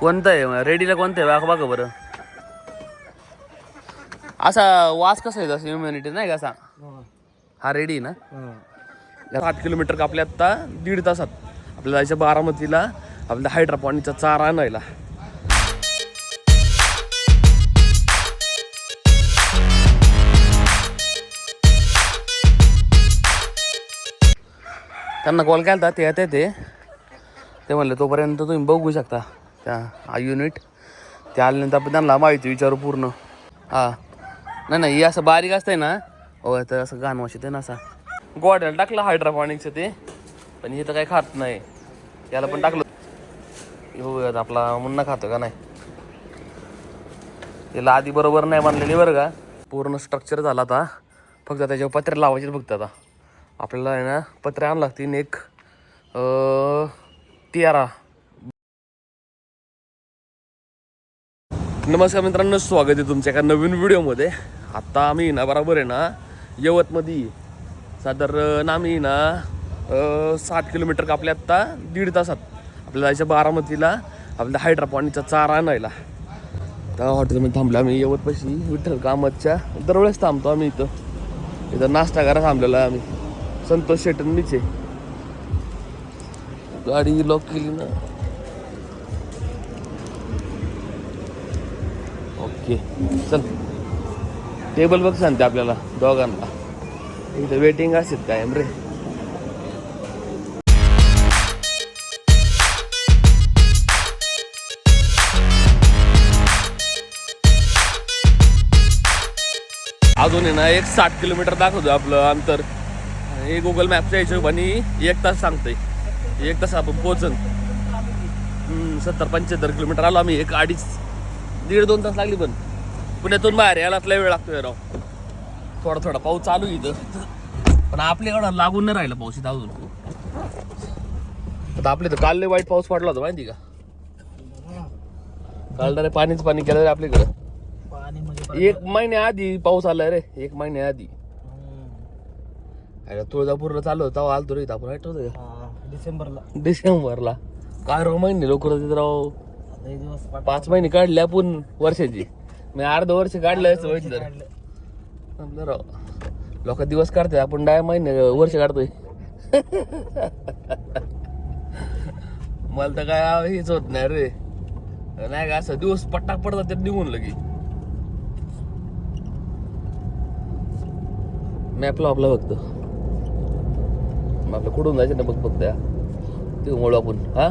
कोणतं आहे रेडीला कोणतं आहे बघा बघा बरं. असा वास कसा आहे जसं ह्युमॅनिटी नाही का असा? हा रेडी ना? सात किलोमीटर कापले आत्ता दीड तासात. आपल्याला जायचं बारामतीला आपल्या हायड्रापॉनिकचा चारा आणायला. त्यांना कॉल केला ते येते ते. ते म्हणले तोपर्यंत तुम्ही बघू शकता. त्या हा युनिट ते आल्यानंतर आपण त्यांना माहिती विचारू पूर्ण. हां. नाही नाही हे असं बारीक असतंय ना हो तर असं गाण वाशत ना असा. गोड्याला टाकलं हायड्रोपॉनिक्सचं ते पण हे तर काही खात नाही. याला पण टाकलं. हो आता आपला मुन्ना खातो का नाही. याला आधी बरोबर नाही बांधलेली बरं का. पूर्ण स्ट्रक्चर झाला आता. फक्त त्याच्यावर पत्रे लावायचे फक्त आता. आपल्याला आहे ना पत्रे आणावं लागतील एक तेरा. नमस्कार मित्रांनो स्वागत आहे तुमच्या एका नवीन व्हिडिओमध्ये. आत्ता आम्ही ना बरोबर आहे ना यवतमध्ये साधारण आम्ही ना सात किलोमीटर कापले आत्ता दीड तासात. आपल्याला जायचं बारामतीला आपल्या हायड्रापॉनिकचा चारा आणायला. त्या हॉटेलमध्ये थांबलो आम्ही यवतपाशी विठ्ठल कामतच्या दरवेळेस थांबतो आम्ही इथं. इथं नाश्ता करा थांबलेला आम्ही. संतोष शेटन मीचे गाडी लॉक केली ना. ओके चल. टेबल बघ सांगते आपल्याला दोघांना. इथं वेटिंग असेल कायम रे. अजून आहे ना एक साठ किलोमीटर दाखवतो आपलं अंतर. हे गुगल मॅपच्या हिशोबाने एक तास सांगते एक तास आपण पोहोचन. सत्तर पंच्याहत्तर किलोमीटर आलो आम्ही एक अडीच दीड दोन तास लागली पण. पुण्यातून बाहेर यायला लय वेळ लागतोय राव. थोडा थोडा पाऊस चालू इथं. पण आपल्याकडं लागून नाही राहिला पाऊस इथं अजून. आता आपल्या तर काल लय वाईट पाऊस पडला होता माहिती का? काल रे पाणीच पाणी केलं रे आपल्याकडं. म्हणजे एक महिन्या पाऊस आलाय रे एक महिन्या आधी. अरे तुळजापूरला चालू होता आलतो रे आपण आठवतं डिसेंबरला. डिसेंबरला. काय राव महिने लोक राव. पाच महिने काढले आपण वर्षाची. मी अर्ध वर्ष काढलं राव. लोक दिवस काढते आपण डाय महिने वर्ष काढतोय. मला तर काय हेच होत नाही रे. नाही का असं दिवस पट्टा पडतात त्यात निघून लगी. मॅपला आपला फक्त. मग आपलं कुठून जायचं ना बघ फक्त ते मुळे आपण हा?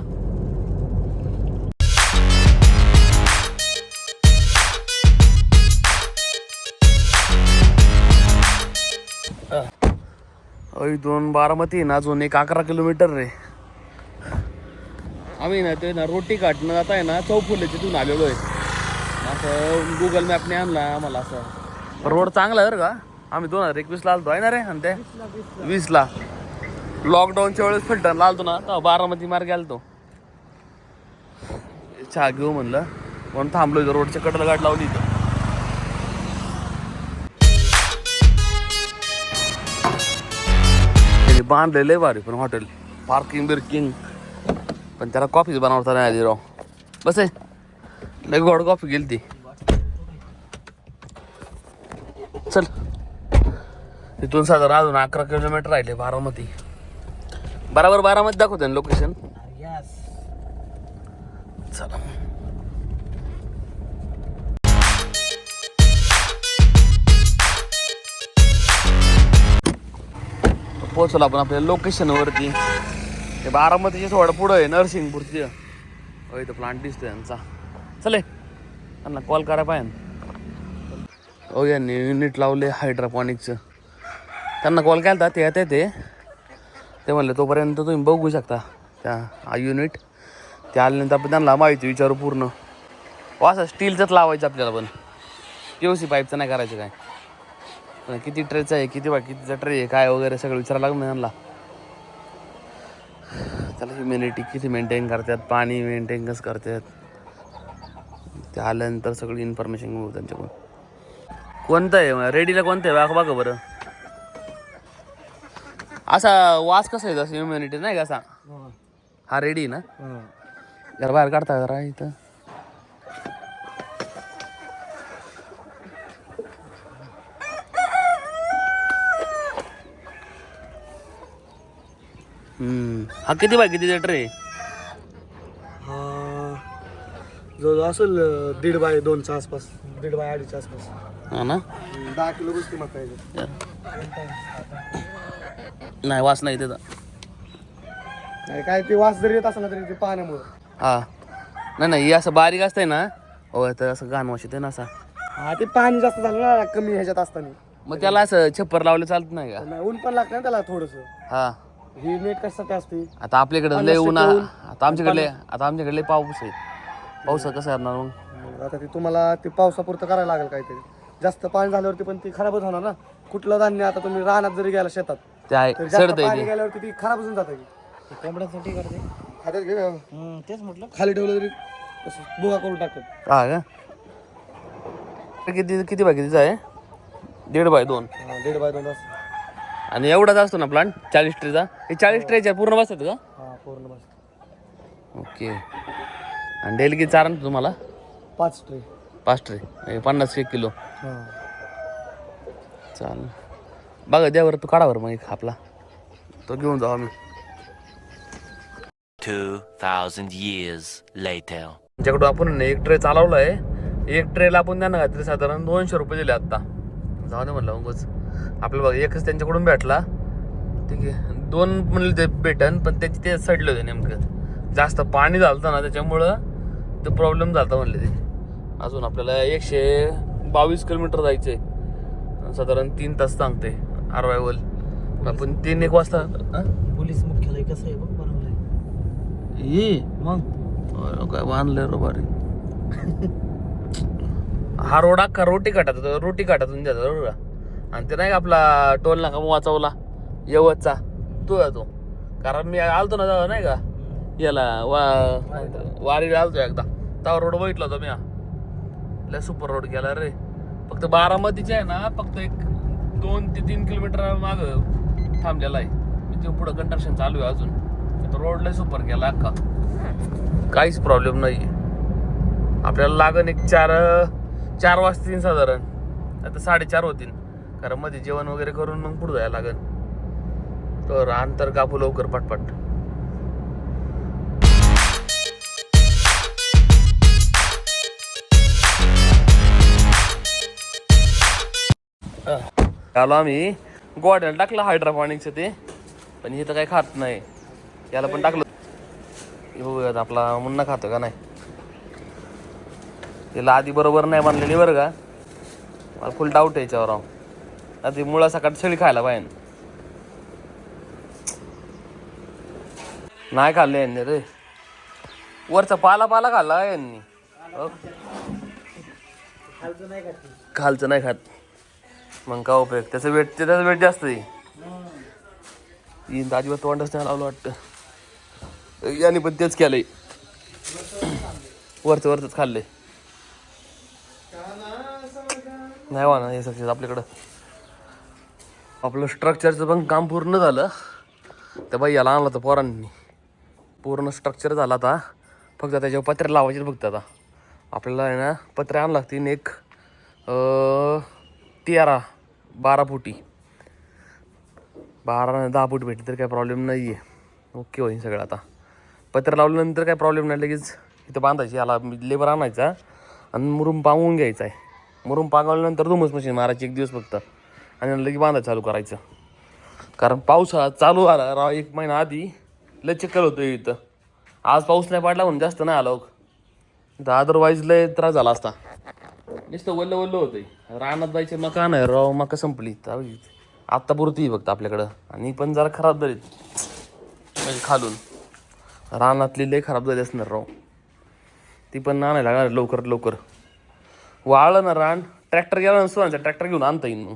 इथून बारामती आहे ना अजून एक अकरा किलोमीटर रे. आम्ही ना ते ना रोटी काटणं आता आहे ना चौफुले तिथून आलेलो आहे. असं गुगल मॅपने आणला आम्हाला असं. रोड चांगला आहे बरं का? आम्ही दोन हजार एकवीसला आलतो आहे ना रे? आणि ते वीसला. लॉकडाऊनच्या वेळेस फिल्टरला आलतो ना तर बारामती मार्गे आलतो. चहा घेऊ म्हणलं. म्हणून थांबलो इथं रोडच्या कडेला गाठ लावली इथं. बांधलेलं आहे भारी पण हॉटेल पार्किंग बिर्किंग पण त्याला कॉफीच बनवता नाही आली राव. बस आहे. लय गोड कॉफी गेली ती. चल. तिथून साधारण अजून अकरा किलोमीटर राहिले बारामती. बराबर बारामती दाखवते ना लोकेशन पोहोचलो आपण आपल्या लोकेशनवरती ते बारामतीचे थोडं पुढं आहे नरसिंगपूरची हो इथं प्लांट दिसतोय यांचा चले त्यांना कॉल करा पाहिजे हो यांनी युनिट लावले हायड्रोपॉनिकचं त्यांना कॉल केला ते येते ते. ते म्हणले तोपर्यंत तुम्ही बघू शकता त्या हा युनिट ते आल्यानंतर आपण त्यांना माहिती विचारू पूर्ण. हो, असं स्टीलचंच लावायचं आपल्याला पण. पी ओ सी पाईपचं नाही करायचं काय. किती ट्रेचं आहे किती बा कितीचा ट्रे आहे काय वगैरे सगळं विचारायला लागलं त्यांना त्याला ह्युमिनिटी किती मेंटेन करतात पाणी मेंटेन कसं करतात. ते आल्यानंतर सगळी इन्फॉर्मेशन घेऊ त्यांच्याकडून. कोणतं आहे? रेडीला कोणतं आहे? बघा बघा बरं. असा वास कसा आहे जसं ह्युमिनिटी नाही का असा? हो. रेडी ना. जरा बाहेर काढता जरा इथं. हा किती बाय किती लिटर आहे हा जो असेल दीड बाय दोनच्या आसपास दीड बाय अडीचच्या आसपास. हा ना? दहा किलो गोष्टी मका आहे नाही वास नाही त्याचा नाही काय ते वास जरी येत असला तरी ते पाण्यामुळं. हा. नाही नाही हे असं बारीक असतंय ना हो तर असं घाण वास येते ना असा. हा ते पाणी जास्त झालं ना कमी ह्याच्यात असताना. मग त्याला असं छप्पर लावलं चालत नाही का? नाही, ऊन पण लागतं ना त्याला थोडंस. हा. ही नेट कशासाठी असते? आता आपल्याकडे लय ऊन. आता आमच्याकडे आता आमच्याकडे लय पाऊस आहे. पाऊस कसं करणार मग? मग आता ते तुम्हाला ते पावसापुरतं करायला लागेल काहीतरी. जास्त पाणी झाल्यावरती पण ती खराबच होणार ना. कुठलं धान्य आता तुम्ही रानात जरी गेला शेतात ते आहे तर जास्त सडत पाणी आहे गेल्यावरती ती खराब होऊन जाते. ते कोंबड्यांसाठी करते. खात्यात घे. हम्म, तेच म्हटलं. खाली ठेवलं तरी असं बुगा करून टाकतात. हा का? किती किती बाय कितीचा आहे? दीड बाय दोन. हा, दीड बाय दोन असं. आणि एवढाच असतो ना प्लांट चाळीस ट्रेचा हे चाळीस ट्रेच्या पूर्ण बसतात का? हा पूर्ण बस ओके. आणि डेली किती चारा तुम्हाला? पाच ट्रे पाच ट्रे म्हणजे पन्नास एक किलो. हा. चाल बघा द्यावर तू काढावर मग एक आपला. तो घेऊन जाऊ आम्ही. 2,000 years later. त्यांच्याकडून आपण ना एक ट्रे चालवला आहे एक ट्रेला आपण त्यांना घातले साधारण दोनशे रुपये दिले आत्ता जाऊ दे म्हणलं उगाच. आपल्याला बघा एकच त्यांच्याकडून भेटला. ठीक आहे. दोन म्हणले ते भेटन पण त्याचे ते सडले होते नेमकं. जास्त पाणी झालं ना त्याच्यामुळं ते प्रॉब्लेम झाला म्हणले ते. अजून आपल्याला एकशे बावीस किलोमीटर जायचं आहे साधारण तीन तास सांगते आरवायवल आपण तीन एक वाजता हं? पोलीस मुख्यालय कसं आहे बघ बनवलंय ये मग? काय बांधलंय रो बारी हा रोड अख्खा रोटी काटात रोटी काटातून बरोबर का? आणि ते नाही का आपला टोल नाका वाचवला. यवतचा. तो आहे तो. कारण मी आलतो ना तेव्हा नाही का? याला वा वारीला आलतो एकदा. तावर रोड बघितला होता मी हा. लय सुपर रोड गेला रे. फक्त बारामतीचे आहे ना फक्त एक दोन ते तीन किलोमीटर माग थांबलेला आहे. तिथे पुढं कंस्ट्रक्शन चालू आहे अजून. तर रोड लय सुपर गेला अख्खा. काहीच प्रॉब्लेम नाही आपल्याला लागन एक चार चार वाजतीन साधारण. आता साडेचार होतील. कारण मध्ये जेवण वगैरे करून मग पुढे जायला लागेल. तर अंतर कापू लवकर पटपट. आलो आम्ही. गोड्याला टाकलं हायड्रोपॉनिक्सचं ते पण इथं काही खात नाही. याला पण टाकलं. बघूयात आपला मुन्ना खातो का नाही. त्याला आधी बरोबर नाही बांधलेली बरं का. मला फुल डाऊट आहे याच्यावर राव. आता मुळा सकाळ सळी खायला पाहिजे नाही खाल्ले यांनी रे. वरचा पाला पाला खाल्ला यांनी. हो. खालचं नाही खात. मग का उपयोग? त्याचं वेट त्याचं वेट जास्त आहे. येईन अजिबात तोंडच नाही लावलं वाटतं. याने पण तेच केलंय. वरचं वरच खाल्लंय. नाही वा ना हे सक्सेस आपल्याकडं. आपलं स्ट्रक्चरचं पण काम पूर्ण झालं. त्या बाई याला आणलं होतं पोरांनी. पूर्ण स्ट्रक्चर झाला आता. फक्त त्याच्यावर पत्रे लावायचे फक्त आता. आपल्याला आहे ना पत्रे आणावं लागतील एक तेरा बारा फुटी. बारा दहा फूट भेटली तर काही प्रॉब्लेम नाही आहे ओके होईल सगळं आता. पत्र लावल्यानंतर काही प्रॉब्लेम नाही लगेच इथं बांधायची. याला लेबर आणायचा आणि मुरुम पांगवून घ्यायचा आहे. मुरुम पांगवल्यानंतर दुमच मशीन मारायची एक दिवस फक्त. आणि लगेच बांधायचं चालू करायचं. कारण पावसाळा चालू आला राव एक महिना आधी लय चक्कर होतं इथं. आज पाऊस नाही पडला म्हणून जास्त नाही आला हो. अदरवाईज लय त्रास झाला असता. नुसतं वल्ल वल्ल होतं रानात जायचे मका नाही राव मका संपली. आत्ता पुरती आहे फक्त आपल्याकडं. आणि पण जरा खराब झाली म्हणजे खालून. रानातली लय खराब झाली असणार राव. ती पण आणायला लागणार लवकर लवकर. वाळलं ना रान ट्रॅक्टर गेला ना ट्रॅक्टर घेऊन आणता येईल मग.